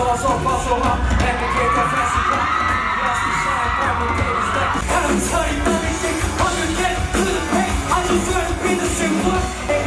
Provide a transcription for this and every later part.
so so I saw my aggregate confession. Lost the shine, grabbing babies like, I'm sorry, money, shit, I'm gonna get to the pain. I just learned to be the same one.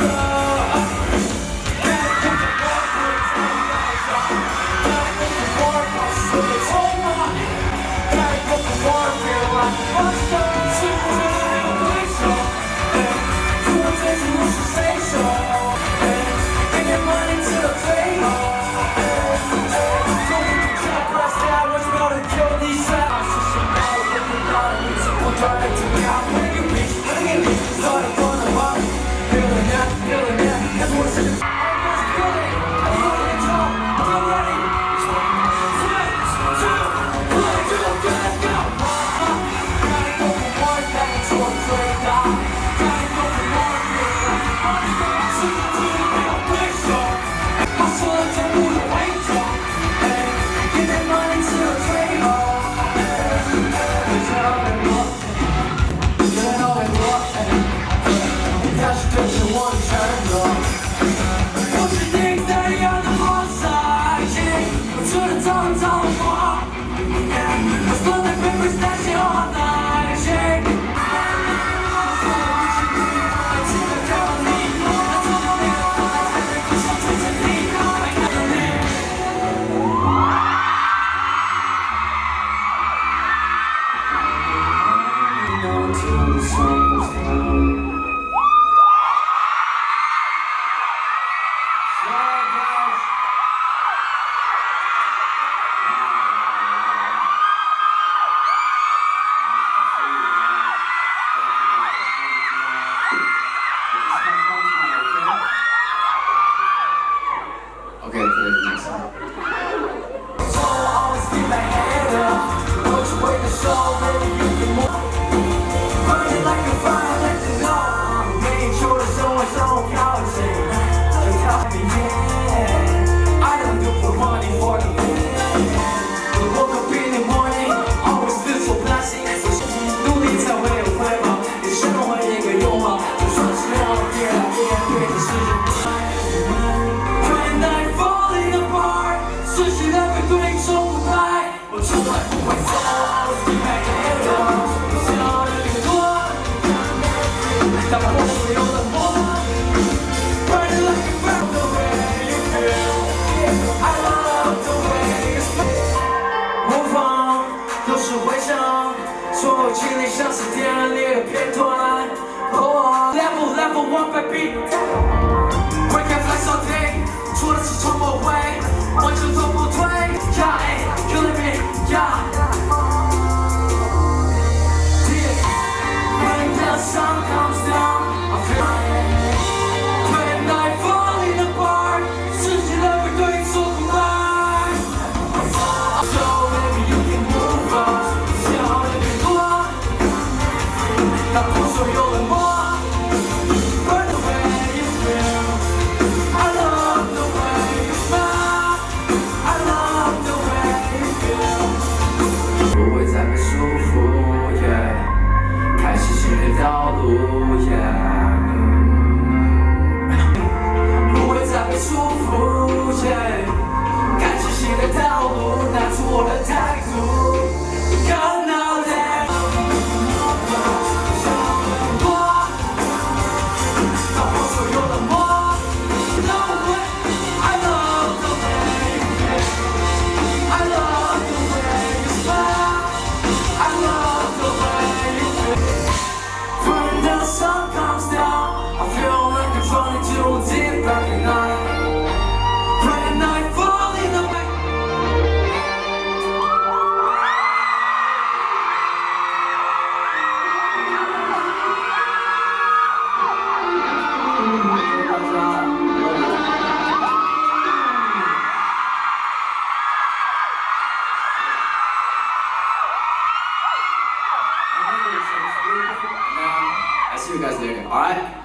you guys later, alright?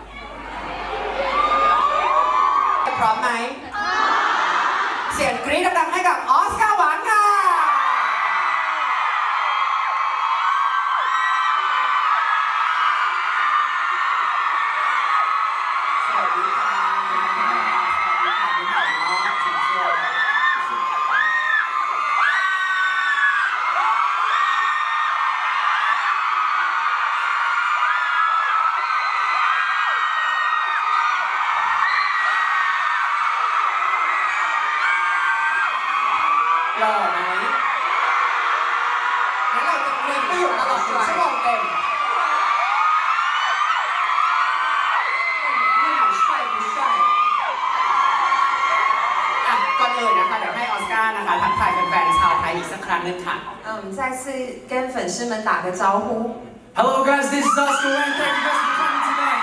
我们再次跟粉丝们打个招呼。Hello guys, this is Oscar Wang. Thank you guys for coming tonight.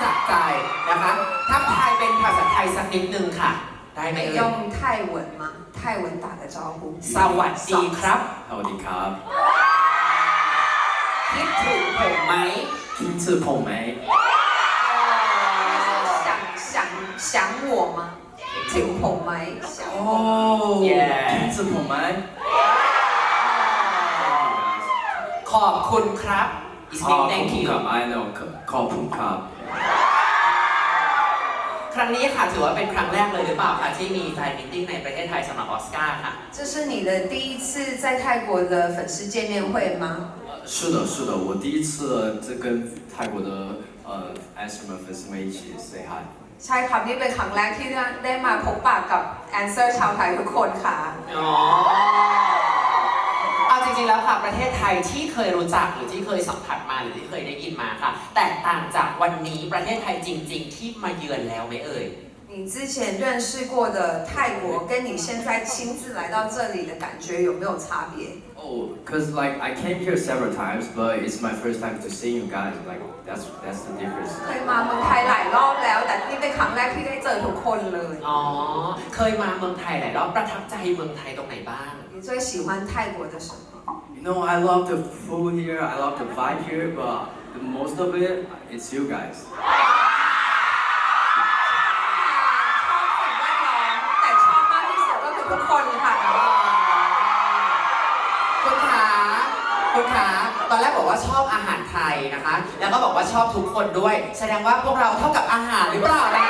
สะใจนะคะทักทายเป็นภาษาไทยสักนิดนึงค่ะ ได้ไหมเอ่ย用泰文吗？泰文打个招呼。สวัสดีครับ สวัสดีครับคิดถึงผมไหมคิดถึงผมไหม想想想我吗？ 请捧麦，想 โอ้ 捧。 Yeah คิดถึงผมไหม ขอบคุณครับ is ขอบ mean คุณ thank you ครับ I know ขอบคุณครับ ครั้งนี้ค่ะถือว่าเป็นครั้งแรกเลยหรือเปล่าคะที่มีแฟนมิทติ้งในประเทศไทยสำหรับออสการ์ค่ะ 这是你的第一次在泰国的粉丝见面会吗？是的，是的，我第一次这跟泰国的呃 a s m 们粉丝们一起 say hi。 ใช่ครับนี่เป็นครั้งแรกที่ได้มาพบปะกับแอนเซอร์ชาวไทยทุกคนค่ะ อ๋อเอาจริงๆแล้วค่ะประเทศไทยที่เคยรู้จักหรือที่เคยสัมผัสมาหรือที่เคยได้ยินมาค่ะ แตกต่างจากวันนี้ประเทศไทยจริง ๆ ที่มาเยือนแล้วไหมเอ่ย 你之前认识过的泰国，跟你现在亲自来到这里的感觉有没有差别？ Oh, cause like I came here several times, but it's my first time to see you guys. Like that's that's the difference. เคยมาเมืองไทยหลายรอบแล้ว แต่นี่เป็นครั้งแรกที่ได้เจอทุกคนเลย อ๋อ เคยมาเมืองไทยหลายรอบประทับใจเมืองไทยตรงไหนบ้าง 你最喜欢泰国的什么？ You know, I love the food here. I love the vibe here, but the most of it, it's you guys. บอกว่าชอบอาหารไทยนะคะ แล้วก็บอกว่าชอบทุกคนด้วย แสดงว่าพวกเราเท่ากับอาหารหรือเปล่านะ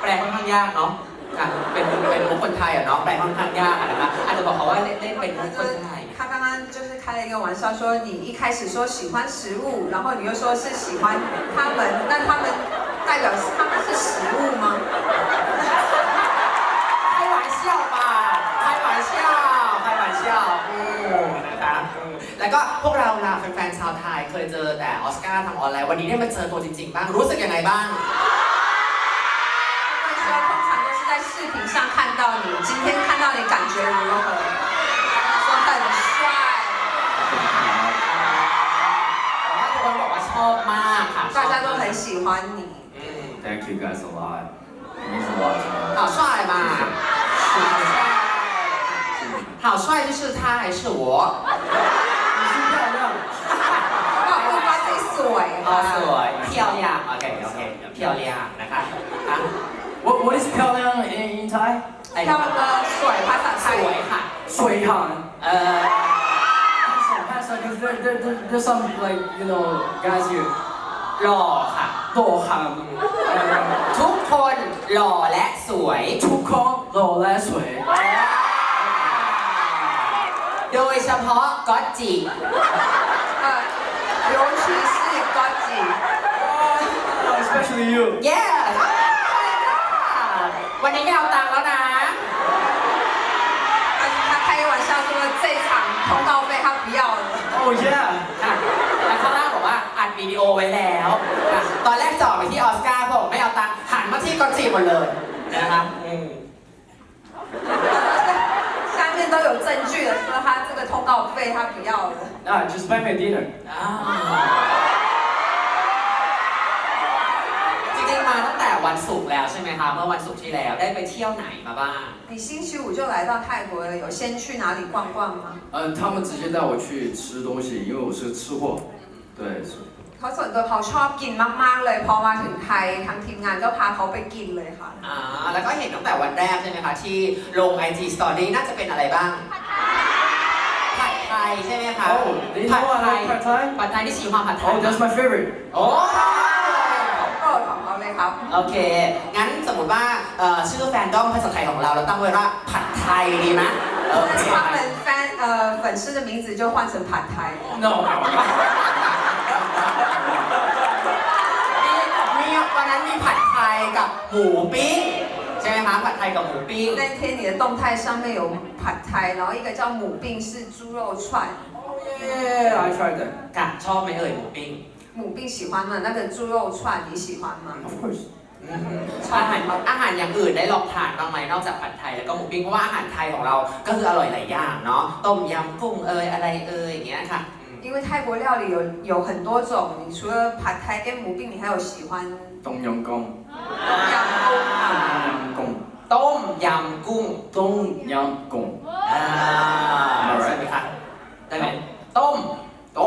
แปลค่อนข้างยากเนาะค่ะเป็นเป็นมุกคนไทยอะเนาะ แปลค่อนข้างยากอะนะคะ อาจจะบอกเขาว่าเล่นเล่นเป็นมุก 就 คน 是 ไทย 他刚刚就是开了一个玩笑，说你一开始说喜欢食物，然后你又说是喜欢他们，那他们代表是他们是食物吗？开玩笑吧开玩笑开玩笑อืมนะคะอืม แล้วก็พวกเราล่ะแฟนๆชาวไทยเคยเจอแต่ออสการ์ทางออนไลน์วันนี้ได้มาเจอตัวจริงๆบ้างรู้สึกยังไงบ้าง 会说通常都是在视频上看到你，今天看到你感觉如何？说很帅。 แต่ว่าทุกคนบอกว่าชอบมากค่ะชอบ 大家都很喜欢你。 อืม Thank you guys a lot. It means a lot to me. 好帅嘛好帅好帅就是他还是我 วยอ๋อค่ะสวยเพียวเลี่ยงโอเคโอเคเพียวเลี่ยงนะคะอะ What What is 漂亮 in in Thai ไอ้เพียวเอ่อสวยภาษาไทสยวยค่ะ สวยหาง เอ่อ so because there, there, there there's some like you know guys here หล่อค่ะ โตหางทุกคนหล่อและสวย ทุกคนหล่อและสวยโดยเฉพาะก๊อตจิ เอ่อโรชีส 级。 Especially you. yes วันนี้ไม่เอาตังค์แล้วนะ 他他开玩笑说这场通告费他不要了。 Oh yeah. อ่ะแล้วข้างล่างบอกว่าอัดวิดีโอไว้แล้วอ่ะตอนแรกจ่อไปที่ออสการ์บอกไม่เอาตังค์หันมาที่ก๊อตจิหมดเลยนะคะอืม 下面都有证据的，说他这个通告费他不要了。 Ah, just buy me dinner. อ่า วันศุกร์แล้วใช่ไหมคะ เมื่อวันศุกร์ที่แล้วได้ไปเที่ยวไหนมาบ้าง 你星期五就来到泰国了，有先去哪里逛逛吗？呃，他们直接带我去吃东西，因为我是吃货。对，是 เขาส่วนตัวเขาชอบกินมาก ๆ เลย พอมาถึงไทยทางทีมงานก็พาเขาไปกินเลยค่ะ อ่าแล้วก็เห็นตั้งแต่วันแรกใช่ไหมคะที่ลง IG Story น่าจะเป็นอะไรบ้าง ผัดไทยใช่ไหมคะ Oh, do you ผัด know I ไทย like pad thai? ผัดไทยที่ชีความผัดไทย Oh, that's my favorite. โอ้ ครับ โอเค งั้นสมมติว่าเอ่อชื่อแฟนดอมภาษาไทยของเราเราตั้งไว้ว่าผัดไทยดีไหมโอ 那 เค 他们 fan 呃粉丝的名字就换成ผัดไทย No. มีมีวันนั้นมีผัดไทยกับหมูปิ้งใช่ไหมคะผัดไทยกับหมูปิ้ง 那天你的动态上面有ผัดไทย，然后一个叫母病是猪肉串， Yeah, I tried that. กะชอบไหมเอ่ยหมูปิ้ง 母病喜欢吗？那个猪肉串你喜欢吗？ Of course. อาหารอาหารอย่างอื่นได้ลองทานบ้างไหมนอกจากผัดไทยแล้วก็หมูปิ้งเพราะว่าอาหารไทยของเราก็คืออร่อยหลายอย่างเนาะต้มยำกุ้งเอยอะไรเอยอย่างเงี้ยค่ะอืม 因为泰国料理有有很多种，你除了ผัดไทย跟母病，你还有喜欢冬阴功。阳公啊。冬阴功。 ต้มยำกุ้ง 冬阴功。 อ่าใช่ไหมคะได้ไหมต้ม 冬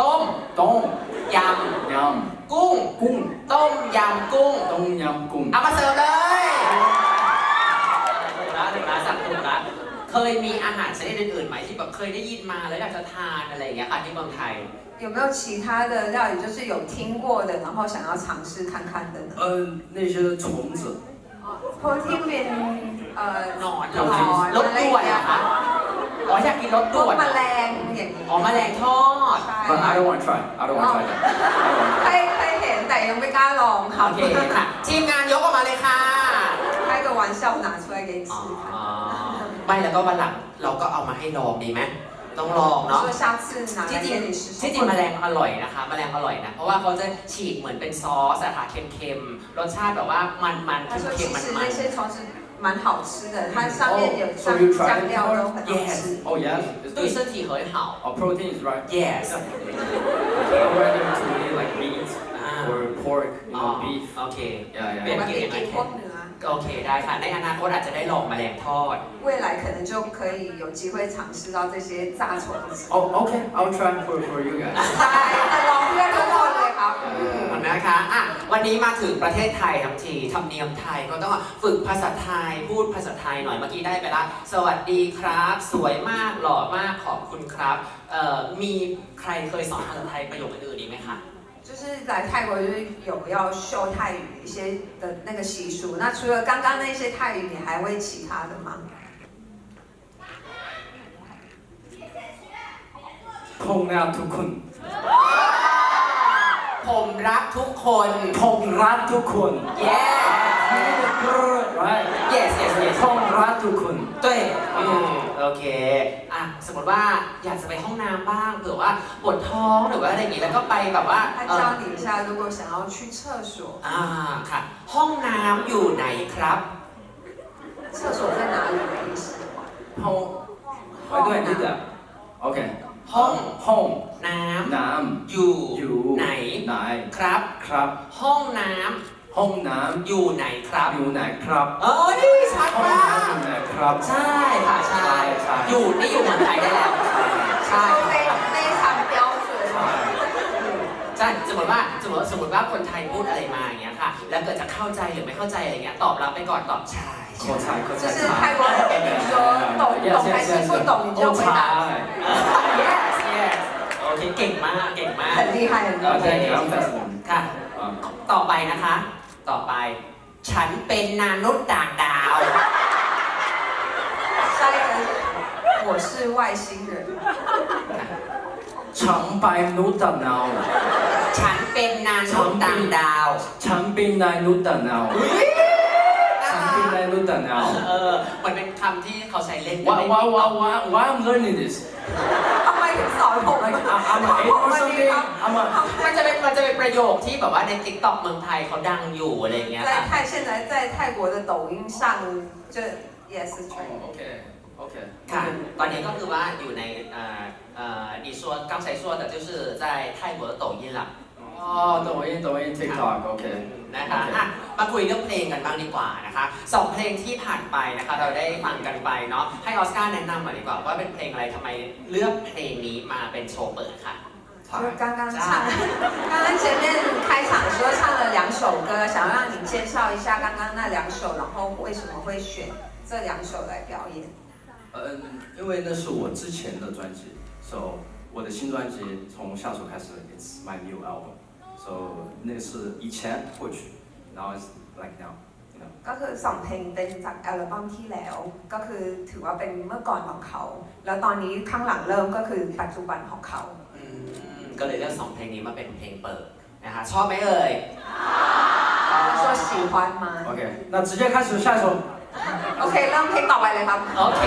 ต้ม 冬 ย 阴 ำกุ้ง 功。 ต้มยำกุ้ง 冬阴功。 เอามาเสิร์ฟเลยถูกแล้วถูกแล้วสั่งถูกแล้วเคยมีอาหารชนิดอื่นๆไหมที่แบบเคยได้ยินมาแล้วอยากจะทานอะไรอย่างเงี้ยค่ะที่เมืองไทย 有没有其他的料理，就是有听过的，然后想要尝试看看的呢？呃，那些虫子。เพราะที่เป็นเอ่อน อน หนอน รถด่วนเหรอคะ อ๋ออยากกินรถ พว ด่ ก วน แมลงอย่างนี้ อ๋อแมลงทอด ใช่ But I don't want to try. I don't want to try that. I don't want เคยเคยเห็นแต่ยังไม่กล้าลองค่ะ โอเคค่ะ ทีมงานยกออกมาเลยค่ะ 开个玩笑拿出来给你 อ๋อ 吃看。 ไม่แล้วก็วันหลังเราก็เอามาให้ลองดีไหมต้องลองเนาะ 说下次拿 ที่ 来 จริง 给你试 ที่ 试 จริงแมลงอร่อยนะคะแมลงอร่อยนะ เพราะว่าเขาจะฉีกเหมือนเป็นซอสอะค่ะเค็มๆ รสชาติแบบว่ามันๆ 他说 เค็ 其 มๆ 实 มั 那 น 些虫子 蛮好吃的，它上面有酱酱料都很好吃。哦、yes，对身体很好。哦、，protein is right。Yes。Like meat or pork, you know,、beef. Okay. Yeah, yeah. yeah. นื้อ โอเคได้ค่ะ ในอนาคตอาจจะได้ลองแมลงทอด 未来可能就可以有机会尝试到这些炸虫子。 Oh, okay. I'll try for for you guys. ใช่แต่ลองเพื่อนทุกคนเลยครับ นะคะอ่ะวันนี้มาถึงประเทศไทยทั้งทีทำเนียมไทยก็ต้องฝึกภาษาไทย พูดภาษาไทยหน่อยเมื่อกี้ได้ไปละสวัสดีครับ สวยมากหล่อมากขอบคุณครับเอ่อมีใครเคยสอนภาษาไทยประโยคอื่นๆอีกไหมคะ 就是来泰国就是有要秀泰语一些的那个习俗。那除了刚刚那些泰语，你还会其他的吗？ พงงามทุกคน ผมรักทุกคน พงรักทุกคน yes right yes yes yes พงรักทุกคน ด้วย อืมโอเคอ่ะสมมติว่าอยากจะไปห้องน้ำบ้างเผื่อว่าปวดท้องหรือว่าอะไรอย่างงี้แล้วก็ไปแบบว่า 他 เอ่อ 教你一下，如果想要去厕所， อ่าค่ะ ห้องน้ำอยู่ไหนครับ 厕所在哪里的意思？ พงไปด้วยนิดเดียวโอเค ห้อง ห้อง น้ น้ ำอยู่ ำอยู่ ไหน ไหน ครับ ครับ ห้องน้ ห้องน้ ำอยู่ไหนครับ ำอยู่ไหนครับ เอ้ยชัด ห้อง มาก น้ำอยู่ไหนครับ ใช่ค่ะใช่ ใช่ อยู่นี่อยู่เมืองไทยได้แล้ว ใช่ 非非常标准。 ใช่สมมติว่าสมมติสมมติว่าคนไทยพูดอะไรมาอย่างเงี้ยค่ะ แล้วเกิดจะเข้าใจหรือไม่เข้าใจอะไรเงี้ยตอบรับไปก่อนตอบใช่ ขอ ใช่ ถ่ายขอ 就 ถ่าย 是泰国人跟你说懂懂还是不懂，你就回答 yes yes โอเคเก่งมากเก่งมาก 很厉害，很厉 โอเค 害。 ครับแต่ ค่ะ ต่อไปนะคะ ต่อไป ฉันเป็นนานุษย์ต่างดาว 下一个是我是外星人， ฉันไปนุตตะนาว ฉันเป็นนานุษย์ต่างดาว ฉันเป็นนายนุตตะนาวฉันเป็นนายนุตตะนาว เออมันเป็นคำที่เขาใช้เล่น Why why why why why I'm learning this ทำไมถึงสอนผม like I'm I'm an eight or something I'm a มันจะเป็นมันจะเป็นประโยคที่แบบว่าในติ๊กต็อกเมืองไทยเขาดังอยู่อะไรอย่างเงี้ย 在 ค่ะ 泰现在在泰国的抖音上就也是 trend。 โอเคโอเค ค่ะ ตอนนี้ก็คือว่าอยู่ในเอ่อเอ่อ你说刚才说的就是在泰国的抖音啦 อ๋อ抖音抖音 TikTok โอเค นะคะอ่ะมาคุยเรื่องเพลงกันบ้างดีกว่านะคะสองเพลงที่ผ่านไปนะคะ เราได้ฟังกันไปเนาะให้ออสการ์แนะนำหน่อยดีกว่าว่าเป็นเพลงอะไรทำไมเลือกเพลงนี้มาเป็นโชว์เปิดค่ะ ไท 就刚刚唱，刚刚前面开场的时候唱了两首歌，想要让你介绍一下刚刚那两首，然后为什么会选这两首来表演？嗯，因为那是我之前的专辑，so 我的新专辑从下首开始，it's my new album，so 那个是以前过去，然后 it's like now，you know。 ก็คือสองเพลงเป็นจากอัลบั้มที่แล้ว ก็คือถือว่าเป็นเมื่อก่อนของเขา แล้วตอนนี้ข้างหลังเริ่มก็คือปัจจุบันของเขา อืมก็เลยเลือกสองเพลงนี้มาเป็นเพลงเปิดนะคะชอบไหมเอ่ย 说喜欢吗 OK，那直接开始下一首。 โอเคเริ่มเพลงต่อไปเลยครับ โอเค